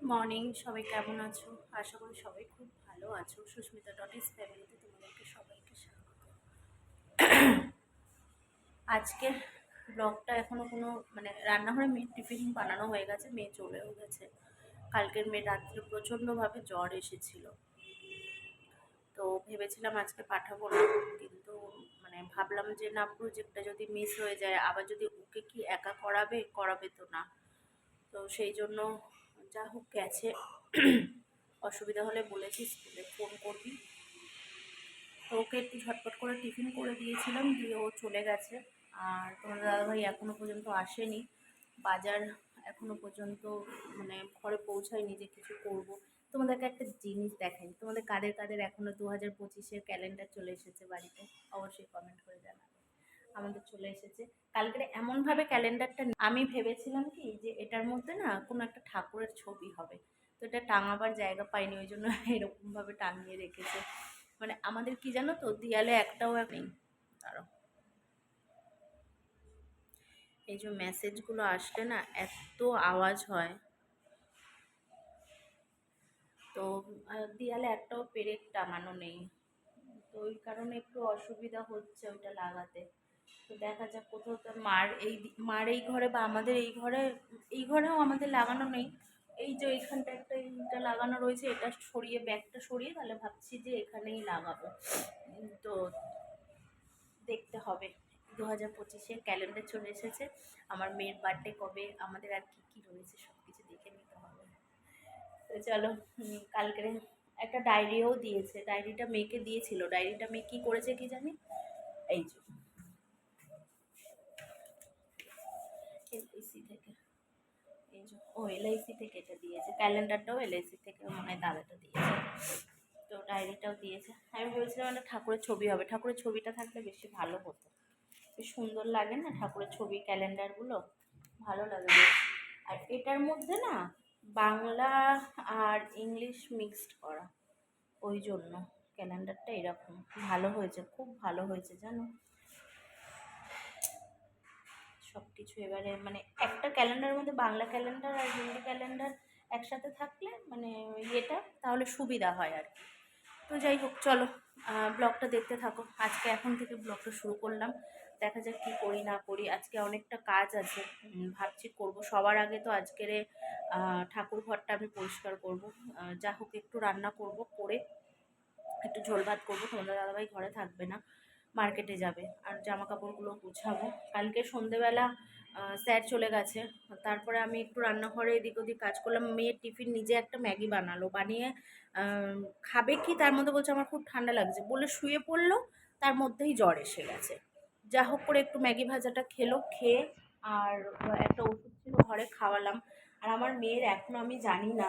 Good morning, সবাই কেমন আছো? আশা করি সবাই খুব ভালো আছো। সুস্মিতা ডট ইস ফ্যামিলিতে তোমাদেরকে সবাইকে স্বাগত। আজকে ব্লগটা এখনও কোনো মানে রান্নাঘরে মেয়ের টিফিন বানানো হয়ে গেছে, মেয়ে চলেও গেছে। কালকের মেয়ে রাত্রে প্রচণ্ডভাবে জ্বর এসেছিল। তো ভেবেছিলাম আজকে পাঠাবো না, কিন্তু মানে ভাবলাম যে না প্রজেক্টটা যদি মিস হয়ে যায়, আবার যদি ওকে কি একা করাবে করাবে তো না। তো সেই জন্য যা হোক গেছে। অসুবিধা হলে বলেছি স্কুলে ফোন করবি। তো ওকে একটু ঝটপট করে টিফিন করে দিয়েছিলাম, দিয়ে ও চলে গেছে। আর তোমার দাদাভাই এখনও পর্যন্ত আসেনি। বাজার এখনও পর্যন্ত মানে ঘরে পৌঁছায়নি যে কিছু করব। তোমাদেরকে একটা জিনিস দেখাই। তোমাদের কাদের কাদের এখনও দু হাজার পঁচিশের ক্যালেন্ডার চলে এসেছে বাড়িতে, অবশ্যই কমেন্ট করে জানাবে। আমাদের চলে এসেছে। কালকের এমনভাবে ক্যালেন্ডারটা আমি ভেবেছিলাম কি যে এটার মধ্যে না কোনো একটা ঠাকুরের ছবি হবে। তো এটা টাঙাবার জায়গা পাইনি, ওই জন্য এরকমভাবে টাঙিয়ে রেখেছে। মানে আমাদের কি জানো তো, দেয়ালে একটাও এক নেই। এই যে মেসেজগুলো আসলে না এত আওয়াজ হয়। তো দেয়ালে একটাও পেরেক টাঙানো নেই। তো ওই কারণে একটু অসুবিধা হচ্ছে ওইটা লাগাতে। তো দেখা যাক কোথাও তো মার এই মার এই ঘরে বা আমাদের এই ঘরে এই ঘরেও আমাদের লাগানো নেই। এই যে এইখানটা একটা এইটা লাগানো রয়েছে এটা সরিয়ে ব্যাগটা সরিয়ে তাহলে ভাবছি যে এখানেই লাগাবো। তো দেখতে হবে। দু হাজার পঁচিশে ক্যালেন্ডার চলে এসেছে। আমার মেয়ের বার্থডে কবে আমাদের আর কী কী রয়েছে সব কিছু দেখে নিতে হবে। তো চলো উম, কালকে একটা ডায়েরিও দিয়েছে। ডায়েরিটা মেয়েকে দিয়েছিল। ডায়েরিটা মেয়ে কী করেছে কি জানি? এই যে এলআইসি থেকে এই যে ও এলআইসি থেকে এটা দিয়েছে। ক্যালেন্ডারটাও এলআইসি থেকে মনে হয় দাদাটা দিয়েছে। তো ডায়েরিটাও দিয়েছে। আমি বলছিলাম একটা ঠাকুরের ছবি হবে। ঠাকুরের ছবিটা থাকলে বেশি ভালো হতো। বেশ সুন্দর লাগে না ঠাকুরের ছবি, ক্যালেন্ডারগুলো? ভালো লাগে আর এটার মধ্যে না বাংলা আর ইংলিশ মিক্সড করা। ওই জন্য ক্যালেন্ডারটা এরকম। ভালো হয়েছে, খুব ভালো হয়েছে, জানো? সব কিছু এবারে মানে একটা ক্যালেন্ডারের মধ্যে বাংলা ক্যালেন্ডার আর হিন্দি ক্যালেন্ডার একসাথে থাকলে মানে ইয়েটা তাহলে সুবিধা হয় আর কি। তো যাই হোক, চলো ব্লগটা দেখতে থাকো। আজকে এখন থেকে ব্লগটা শুরু করলাম। দেখা যাক কী করি, না করি। আজকে অনেকটা কাজ আছে ভাবছি করব। সবার আগে তো আজকের ঠাকুর ঘরটা আমি পরিষ্কার করব। যা হোক একটু রান্না করব, করে একটু ঝোল ভাত করব। তোমাদের দাদাভাই ঘরে থাকবে না। মার্কেটে যাবে। আর জামা কাপড়গুলো গুছাবো। কালকে সন্ধেবেলা স্যার চলে গেছে। তারপরে আমি একটু রান্নাঘরে এদিক ওদিক কাজ করলাম। মেয়ের টিফিন নিজে একটা ম্যাগি বানালো। বানিয়ে খাবে কি তার মধ্যে বলছে আমার খুব ঠান্ডা লাগছে। বলে শুয়ে পড়ল, তার মধ্যেই জ্বর এসে গেছে। যা হোক করে একটু ম্যাগি ভাজাটা খেলো, খেয়ে আর একটা ওষুধ ছিল ঘরে খাওয়ালাম। আর আমার মেয়ের এখনও আমি জানি না,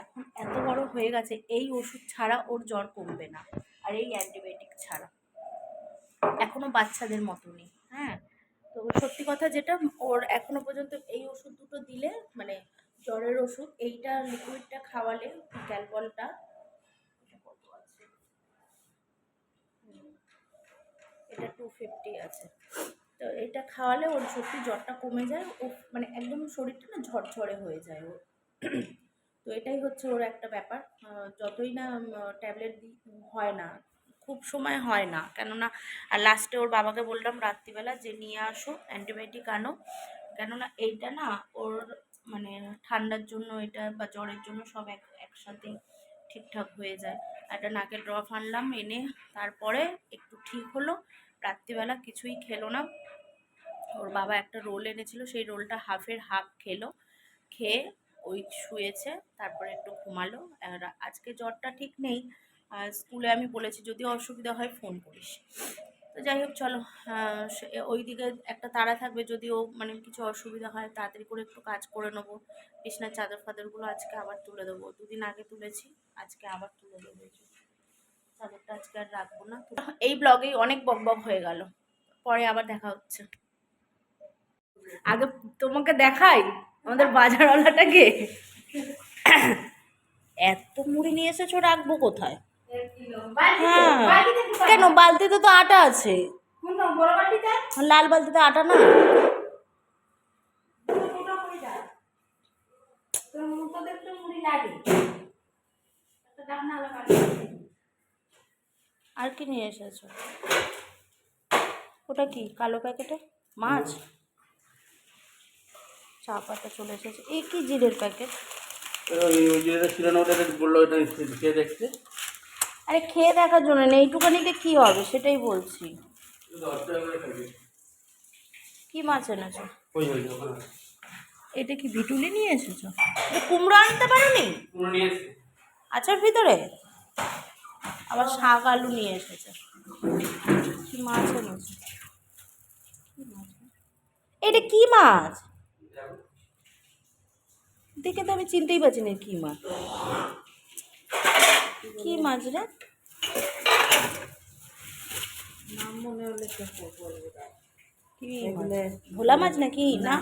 এখন এত বড় হয়ে গেছে, এই ওষুধ ছাড়া ওর জ্বর কমবে না। আর এই অ্যান্টিবায়োটিক ছাড়া। এখনও বাচ্চাদের মতনই হ্যাঁ? তো সত্যি কথা যেটা, ওর এখনও পর্যন্ত এই ওষুধ দুটো দিলে মানে জ্বরের ওষুধ, এইটা লিকুইডটা খাওয়ালে ক্যালপলটা, এটা টু ফিফটি আছে। তো এটা খাওয়ালে ওর সত্যি জ্বরটা কমে যায়, ও মানে একদম শরীরটা না ঝরঝরে হয়ে যায় ওর। তো এটাই হচ্ছে ওর একটা ব্যাপার। যতই না ট্যাবলেট হয় না খুব সময় হয় না। কেননা লাস্টে ওর বাবাকে বললাম রাত্রিবেলা যে, নিয়ে আসো অ্যান্টিবায়োটিক আনো। কেননা, এইটা না ওর মানে ঠান্ডার জন্য এটা বা জ্বরের জন্য সব এক একসাথে ঠিকঠাক হয়ে যায়। একটা নাকের ড্রপ আনলাম এনে তারপরে একটু ঠিক হলো, রাত্রিবেলা কিছুই খেলো না। ওর বাবা একটা রোল এনেছিল, সেই রোলটা হাফের হাফ খেলো, খেয়ে ওই শুয়েছে, তারপরে একটু ঘুমালো। আজকে জ্বরটা ঠিক নেই। আর স্কুলে আমি বলেছি, যদি অসুবিধা হয় ফোন করিস। তো যাই হোক, চলো ওই দিকে একটা তাড়া থাকবে যদি ও মানে কিছু অসুবিধা হয়, তাড়াতাড়ি করে একটু কাজ করে নেব। বিছনার চাদর ফাদরগুলো আজকে আবার তুলে দেবো। দুদিন আগে তুলেছি, আজকে আবার তুলে দেবো। চাদরটা আজকে আর রাখব না। এই ব্লগেই অনেক বক বক হয়ে গেল। পরে আবার দেখা হচ্ছে। আগে তোমাকে দেখাই? আমাদের বাজারওয়ালাটাকে? এত মুড়ি নিয়ে এসেছ, রাখব কোথায়? হ্যাঁ। কেন? বালতিতে তো আটা আছে। লাল বালতিতে আটা না? আর কি নিয়ে এসেছ? ওটা কি, কালো প্যাকেটে? মাছ? চা পাতা চলে এসেছে। এই কি জিরের প্যাকেট? ছিল না, ওটা বলল ওটা দেখতে। আরে খেয়ে দেখার জন্য না এইটুখানিতে কি হবে সেটাই বলছি। কি মাছ এনেছো? এটা কি ভিটুলি নিয়ে এসেছ? এটা কুমড়ো আনতে পারোনি? আচার ভিতরে? আবার শাক আলু নিয়ে এসেছে। কি মাছ এনেছো? মাছ? এটা কি মাছ? দেখে তো আমি চিনতেই পারছি না কি মাছ। কি মাছ রে নাম মনে হলে কি? ভোলা মাছ নাকি? না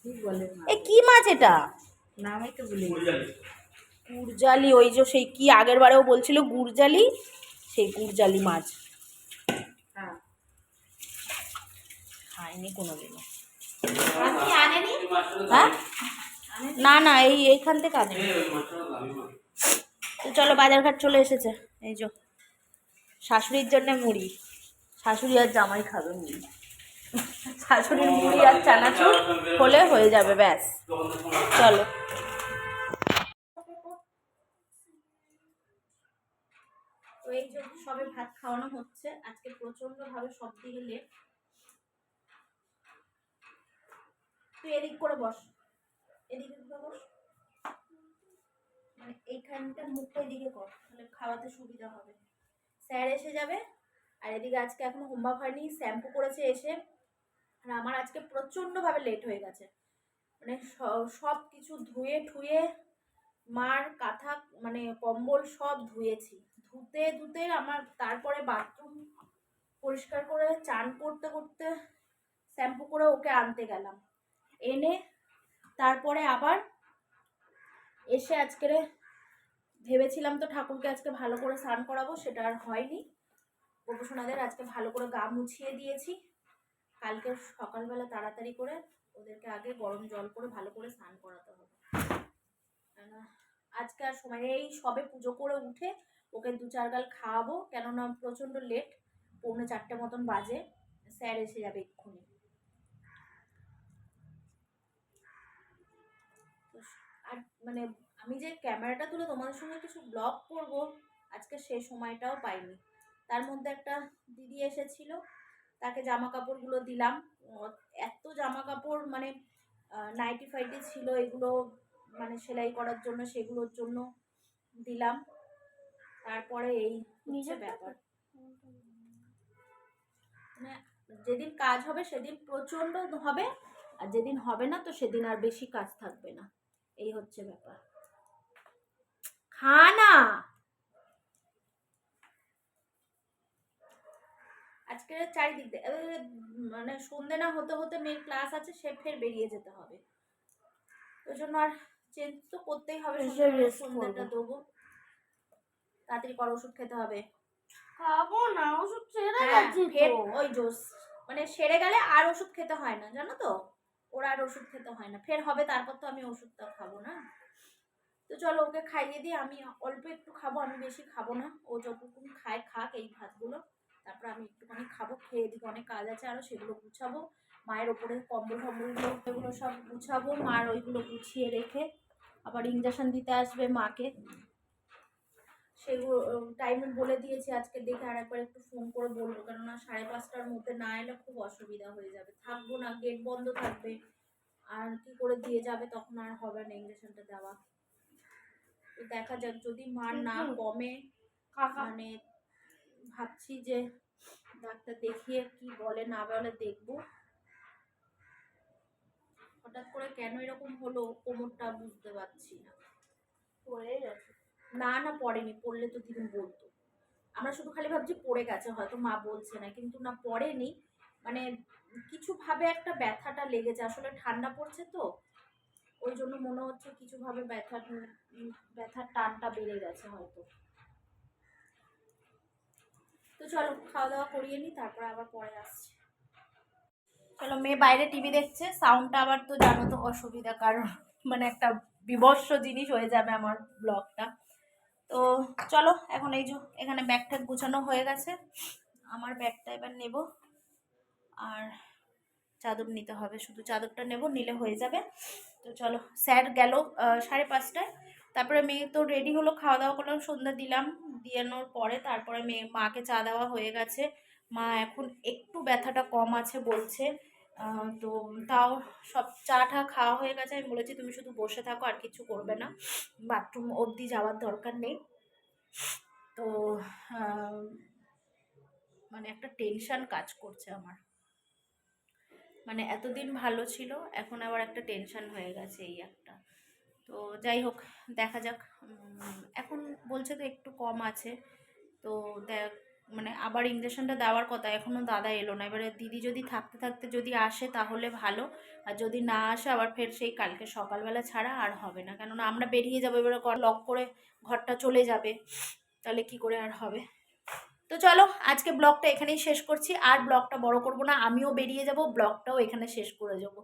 কি বলে এ কি মাছ এটা? নামই তো ভুলে গুড়জালি। ওই যে সেই কি আগের বারেও বলছিল গুড়জালি? সেই গুড়জালি মাছ। হ্যাঁ। খাইনি কোনোদিনও। হ্যাঁ? না না এই এইখান থেকে আনে মাছটা চলো বাজারঘাট চলে এসেছে। এই যো, শাশুড়ির জন্য মুড়ি। শাশুড়ি আর জামাই খাবে মুড়ি। শাশুড়ির মুড়ি আর চানাচুর হলে হয়ে যাবে, ব্যাস। চলো। তো এই যে সবে ভাত খাওয়ানো হচ্ছে। আজকে প্রচণ্ড ভাবে সব দিকে লেট তুই এদিক করে বস। এদিকে করে বস। মানে এইখানটার মুখটা এদিকে কর, তাহলে খাওয়াতে সুবিধা হবে। স্যার এসে যাবে, আর এদিকে আজকে এখনও হোমওয়ার্ক হয়নি, শ্যাম্পু করেছে এসে, আর আমার আজকে প্রচণ্ডভাবে লেট হয়ে গেছে। মানে সব কিছু ধুয়ে ঠুয়ে, মার কাঁথা মানে কম্বল সব ধুয়েছি। ধুতে ধুতে আমার, তারপরে বাথরুম পরিষ্কার করে, চান করতে করতে শ্যাম্পু করে ওকে আনতে গেলাম। এনে তারপরে আবার এসে আজকের ভেবেছিলাম তো ঠাকুরকে আজকে ভালো করে স্নান করাবো, সেটা আর হয়নি। গোপসোনাদের আজকে ভালো করে গা মুছিয়ে দিয়েছি। কালকে সকালবেলা তাড়াতাড়ি করে ওদেরকে আগে গরম জল করে ভালো করে স্নান করাতে হবে। আজকে আর সময় এই সবে পুজো করে উঠে ওকে দু চার গাল খাওয়াবো, কেননা প্রচণ্ড লেট পৌনে চারটে মতন বাজে। স্যার এসে যাবে এক্ষুনি তো আর মানে আমি যে ক্যামেরাটা তুলে তোমাদের সঙ্গে কিছু ব্লগ করব আজকে সে সময়টাও পাইনি। তার মধ্যে একটা দিদি এসেছিল তাকে জামা কাপড়গুলো দিলাম এত জামা কাপড় মানে নাইটি ফাইটি ছিল এগুলো মানে সেলাই করার জন্য সেগুলোর জন্য দিলাম। তারপরে এই হচ্ছে ব্যাপার। মানে যেদিন কাজ হবে সেদিন প্রচণ্ড হবে আর যেদিন হবে না তো সেদিন আর বেশি কাজ থাকবে না। এই হচ্ছে ব্যাপার। খা না আজকের চারিদিক মানে সন্ধে না হতে হতে মেয়ের ক্লাস আছে সে ফের বেরিয়ে যেতে হবে। ওই জন্য আর চেঞ্জ তো করতেই হবে সন্ধ্যাটা দেবো। তাড়াতাড়ি কর ওষুধ খেতে হবে। খাব না ওষুধ ছেড়ে হ্যাঁ, ফের ওই জোস মানে সেরে গেলে আর ওষুধ খেতে হয় না জানো তো? আর ওষুধ খেতে হয় না। ফের হবে, তারপর তো আমি ওষুধটা খাব না। তো চলো, ওকে খাইয়ে দিয়ে আমি অল্প একটু খাব, আমি বেশি খাব না। ও যতটুকু খায়, খাক এই ভাতগুলো। তারপর আমি একটুখানি খাব, খেয়ে এদিকে অনেক কাজ আছে আরও সেগুলো গুছাবো। মায়ের ওপরে কম্বল টম্বলগুলো এগুলো সব গুছাবো। মার ওইগুলো গুছিয়ে রেখে আবার ইঞ্জেকশন দিতে আসবে মাকে। সেগুলো টাইমে বলে দিয়েছি আজকে দেখে আর একবার একটু ফোন করে বলব। কেননা সাড়ে পাঁচটার মধ্যে না এলে খুব অসুবিধা হয়ে যাবে। থাকব না গেট বন্ধ থাকবে। আর কি করে দিয়ে যাবে তখন আর হবে না ইঞ্জেকশনটা দেওয়া। তো দেখা যাক যদি মার না কমে মানে ভাবছি যে ডাক্তার দেখিয়ে কি বলে না বলে দেখব। হঠাৎ করে কেন এরকম হলো কোমরটা বুঝতে পারছি না। পড়ে গেছে। না না পড়েনি পড়লে তো দিদিন বলতো। আমরা শুধু খালি ভাবছি পড়ে গেছে হয়তো মা বলছে না কিন্তু না পড়েনি। মানে কিছু ভাবে একটা ব্যথাটা লেগেছে, আসলে ঠান্ডা পড়ছে তো, ওই জন্য মনে হচ্ছে কিছু ভাবে ব্যথা ব্যথার টানটা বেড়ে গেছে হয়তো। তো চলো খাওয়া দাওয়া করিয়ে নি, তারপর আবার পরে আসছি। চলো, মেয়ে বাইরে টিভি দেখছে সাউন্ডটা আবার তো জানো তো অসুবিধা, কারণ মানে একটা বিভৎস জিনিস হয়ে যাবে আমার ব্লগটা। তো চলো, এখন এই যে, এখানে ব্যাগ ট্যাগ গুছানো হয়ে গেছে, আমার ব্যাগটা এবার নেব। আর চাদর নিতে হবে। শুধু চাদরটা নেব, নিলে হয়ে যাবে। তো চলো, স্যার গেল সাড়ে পাঁচটায়। তারপরে মেয়ে তো রেডি হলো খাওয়া দাওয়া করলাম সন্ধ্যা দিলাম। দিয়ানোর পরে তারপরে মেয়ে, মাকে চা দেওয়া হয়ে গেছে। মা এখন একটু ব্যথাটা কম আছে বলছে। তো তাও সব চা টা খাওয়া হয়ে গেছে। আমি বলেছি, তুমি শুধু বসে থাকো, আর কিছু করবে না। বাথরুম অবধি যাওয়ার দরকার নেই। তো মানে একটা টেনশন কাজ করছে আমার। মানে এতদিন ভালো ছিল, এখন আবার একটা টেনশন হয়ে গেছে এই একটা। তো যাই হোক, দেখা যাক এখন বলছে তো একটু কম আছে। তো দেখ মানে আবার ইঞ্জেকশনটা দেওয়ার কথা এখনও দাদা এলো না। এবারে দিদি যদি থাকতে থাকতে যদি আসে তাহলে ভালো, আর যদি না আসে আবার ফের সেই কালকে সকালবেলা ছাড়া আর হবে না। কেননা আমরা বেরিয়ে যাব, এবারে লক করে ঘরটা চলে যাবে, তাহলে কি করে আর হবে? তো চলো, আজকে ব্লগটা এখানেই শেষ করছি। আর ব্লগটা বড় করব না, আমিও বেরিয়ে যাব, ব্লগটাও এখানে শেষ করে যাব।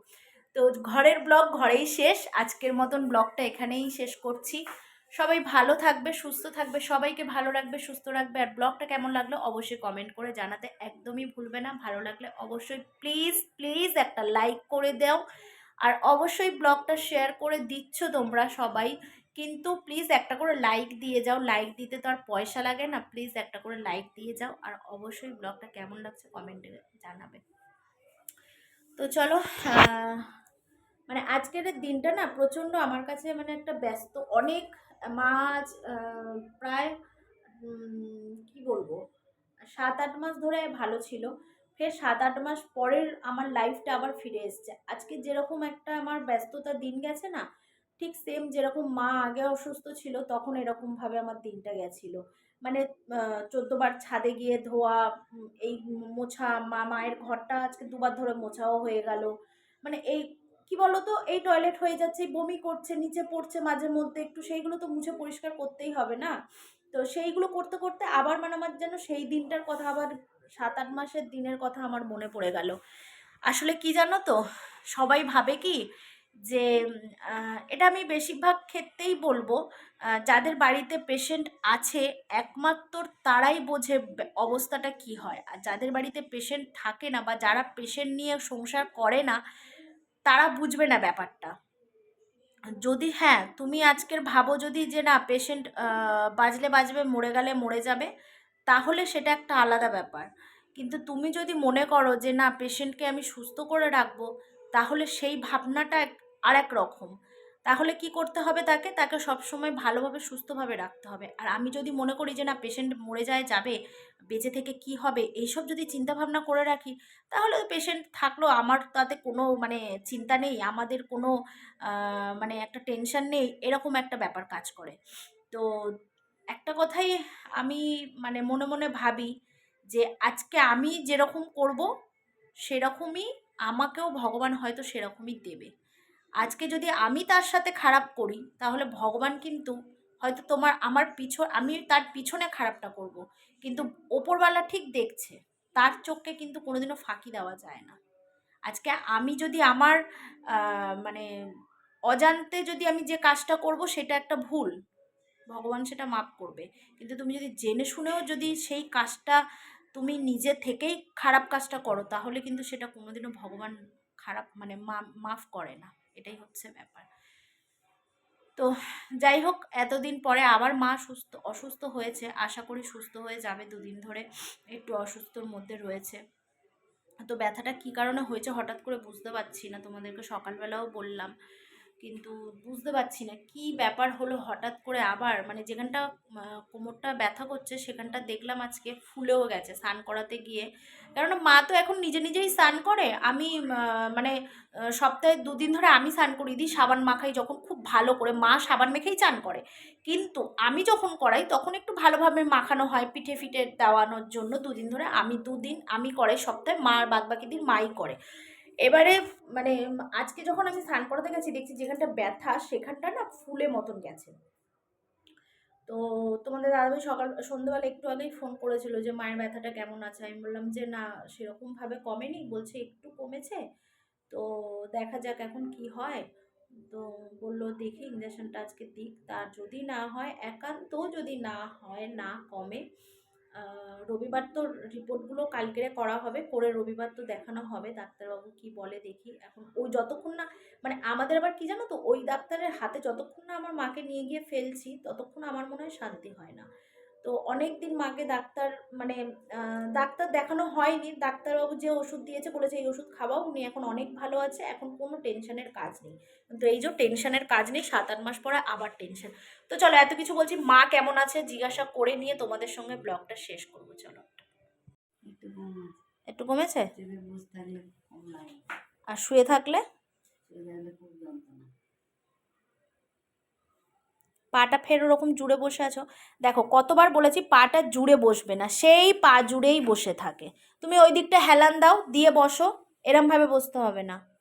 তো ঘরের ব্লগ ঘরেই শেষ, আজকের মতন ব্লগটা এখানেই শেষ করছি। সবাই ভালো থাকবে, সুস্থ থাকবে, সবাইকে ভালো রাখবে, সুস্থ রাখবে। আর ব্লগটা কেমন লাগল অবশ্যই কমেন্ট করে জানাতে একদমই ভুলবে না। ভালো লাগলে অবশ্যই প্লিজ প্লিজ একটা লাইক করে দাও। আর অবশ্যই ব্লগটা শেয়ার করে দিচ্ছ তোমরা সবাই। কিন্তু প্লিজ একটা করে লাইক দিয়ে যাও। লাইক দিতে তো আর পয়সা লাগে না। প্লিজ একটা করে লাইক দিয়ে যাও। আর অবশ্যই ব্লগটা কেমন লাগছে কমেন্টে জানাবে। তো চলো মানে আজকের দিনটা না প্রচণ্ড আমার কাছে মানে একটা ব্যস্ত। অনেক মাছ প্রায় কি বলব? সাত আট মাস ধরে ভালো ছিল। ফের সাত আট মাস পরের আমার লাইফটা আবার ফিরে এসছে। আজকে যেরকম একটা আমার ব্যস্ততা দিন গেছে না ঠিক সেম যেরকম মা আগে অসুস্থ ছিল, তখন এরকমভাবে আমার দিনটা গেছিল। মানে চোদ্দবার ছাদে গিয়ে ধোয়া এই মোছা, মা, মায়ের ঘরটা আজকে দুবার ধরে মোছাও হয়ে গেল। মানে এই, কি বলতো, এই টয়লেট হয়ে যাচ্ছে, বমি করছে, নিচে পড়ছে মাঝে মধ্যে, একটু সেইগুলো তো মুছে পরিষ্কার করতেই হবে না? তো সেইগুলো করতে করতে আবার মানে আমার যেন সেই দিনটার কথা আবার সাত আট মাসের দিনের কথা আমার মনে পড়ে গেল। আসলে কি জানো তো, সবাই ভাবে কি যে এটা আমি বেশিরভাগ ক্ষেত্রেই বলব যাদের বাড়িতে পেশেন্ট আছে, একমাত্র তারাই বোঝে অবস্থাটা কি হয়। আর যাদের বাড়িতে পেশেন্ট থাকে না বা যারা পেশেন্ট নিয়ে সংসার করে না, তারা বুঝবে না ব্যাপারটা। যদি হ্যাঁ তুমি আজকের ভাবো যদি যে, না পেশেন্ট বাজলে বাজবে, মরে গেলে মরে যাবে, তাহলে সেটা একটা আলাদা ব্যাপার। কিন্তু তুমি যদি মনে করো যে, না পেশেন্টকে আমি সুস্থ করে রাখব তাহলে সেই ভাবনাটা আর এক রকম। তাহলে কি করতে হবে তাকে? তাকে সবসময় ভালোভাবে, সুস্থভাবে রাখতে হবে। আর আমি যদি মনে করি যে না পেশেন্ট মরে যায়, যাবে, বেঁচে থেকে কি হবে, এইসব যদি চিন্তা ভাবনা করে রাখি, তাহলে পেশেন্ট থাকলেও আমার তাতে কোনো মানে চিন্তা নেই, আমাদের কোনো মানে একটা টেনশন নেই, এরকম একটা ব্যাপার কাজ করে। তো একটা কথাই আমি মানে মনে মনে ভাবি যে, আজকে আমি যেরকম করব, সেরকমই আমাকেও ভগবান হয়তো সেরকমই দেবে। আজকে যদি আমি তার সাথে খারাপ করি, তাহলে ভগবান কিন্তু হয়তো তোমার, আমার পিছন, আমি তার পিছনে খারাপটা করব। কিন্তু ওপরওয়ালা ঠিক দেখছে, তার চোখকে কিন্তু কোনোদিনও ফাঁকি দেওয়া যায় না। আজকে আমি যদি আমার মানে অজান্তে যদি আমি যে কাজটা করব, সেটা একটা ভুল, ভগবান সেটা মাফ করবে। কিন্তু তুমি যদি জেনে শুনেও যদি সেই কাজটা তুমি নিজে থেকেই খারাপ কাজটা করো, তাহলে কিন্তু সেটা কোনোদিনও ভগবান খারাপ মানে মাফ করে না। এটাই হচ্ছে ব্যাপার। তো যাই হোক, এতদিন পরে আবার মা সুস্থ, অসুস্থ হয়েছে। আশা করি সুস্থ হয়ে যাবে দুদিন ধরে, একটু অসুস্থর মধ্যে রয়েছে। তো ব্যথাটা কী কারণে হয়েছে হঠাৎ করে বুঝতে পারছি না, তোমাদেরকে সকালবেলাও বললাম। কিন্তু বুঝতে পারছি না কি ব্যাপার হলো হঠাৎ করে আবার মানে যেখানটা কোমরটা ব্যথা করছে সেখানটা দেখলাম আজকে ফুলেও গেছে স্নান করাতে গিয়ে। কারণ মা তো এখন নিজে নিজেই স্নান করে। আমি মানে সপ্তাহে দুদিন ধরে আমি স্নান করিয়ে দিই সাবান মাখাই যখন খুব ভালো করে। মা সাবান মেখেই চান করে। কিন্তু আমি যখন করাই তখন একটু ভালোভাবে মাখানো হয় পিঠে ফিটে দেওয়ানোর জন্য। দুদিন ধরে আমি দুদিন আমি করাই সপ্তাহে মা আর বাদ বাকি দিন মাই করে। এবারে মানে আজকে যখন আমি স্নান করাতে গেছি, দেখছি যেখানটা ব্যথা সেখানটা না ফুলে মতন গেছে। তো তোমাদের দাদাভাই সকাল, সন্ধ্যেবেলা একটু আগেই ফোন করেছিল যে, মায়ের ব্যথাটা কেমন আছে? আমি বললাম যে, না, সেরকমভাবে কমেনি, বলছে একটু কমেছে। তো দেখা যাক এখন কি হয়। তো বলল, দেখি ইঞ্জেকশনটা আজকে দিক। তার যদি না হয়, একান্ত যদি না হয়, না কমে রবিবার তো রিপোর্টগুলো কালকেরে করা হবে, করে রবিবার তো দেখানো হবে, ডাক্তারবাবু কি বলে দেখি। এখন ওই যতক্ষণ না মানে আমাদের আবার কি জানো তো, ওই ডাক্তারের হাতে যতক্ষণ না আমার মাকে নিয়ে গিয়ে ফেলছি, ততক্ষণ আমার মনে হয় শান্তি হয় না। তো অনেক দিন মাকে ডাক্তার মানে ডাক্তার দেখানো হয়নি। ডাক্তারবাবু যে ওষুধ দিয়েছে বলেছে এই ওষুধ খাওয়াও। উনি এখন অনেক ভালো আছে। এখন কোনো টেনশনের কাজ নেই। কিন্তু এই যে টেনশনের কাজ নেই সাত আট মাস পরে আবার টেনশন। তো চলো এত কিছু বলছি। মা কেমন আছে জিজ্ঞাসা করে নিয়ে তোমাদের সঙ্গে ব্লগটা শেষ করব চলো। একটু কমেছে আর শুয়ে থাকলে? পাটা ফের ওরকম জুড়ে বসে আছো। দেখো, কতবার বলেছি পাটা জুড়ে বসবে না, সেই পা জুড়েই বসে থাকে। তুমি ওই দিকটা হেলান দাও, দিয়ে বসো, এরমভাবে বসতে হবে না।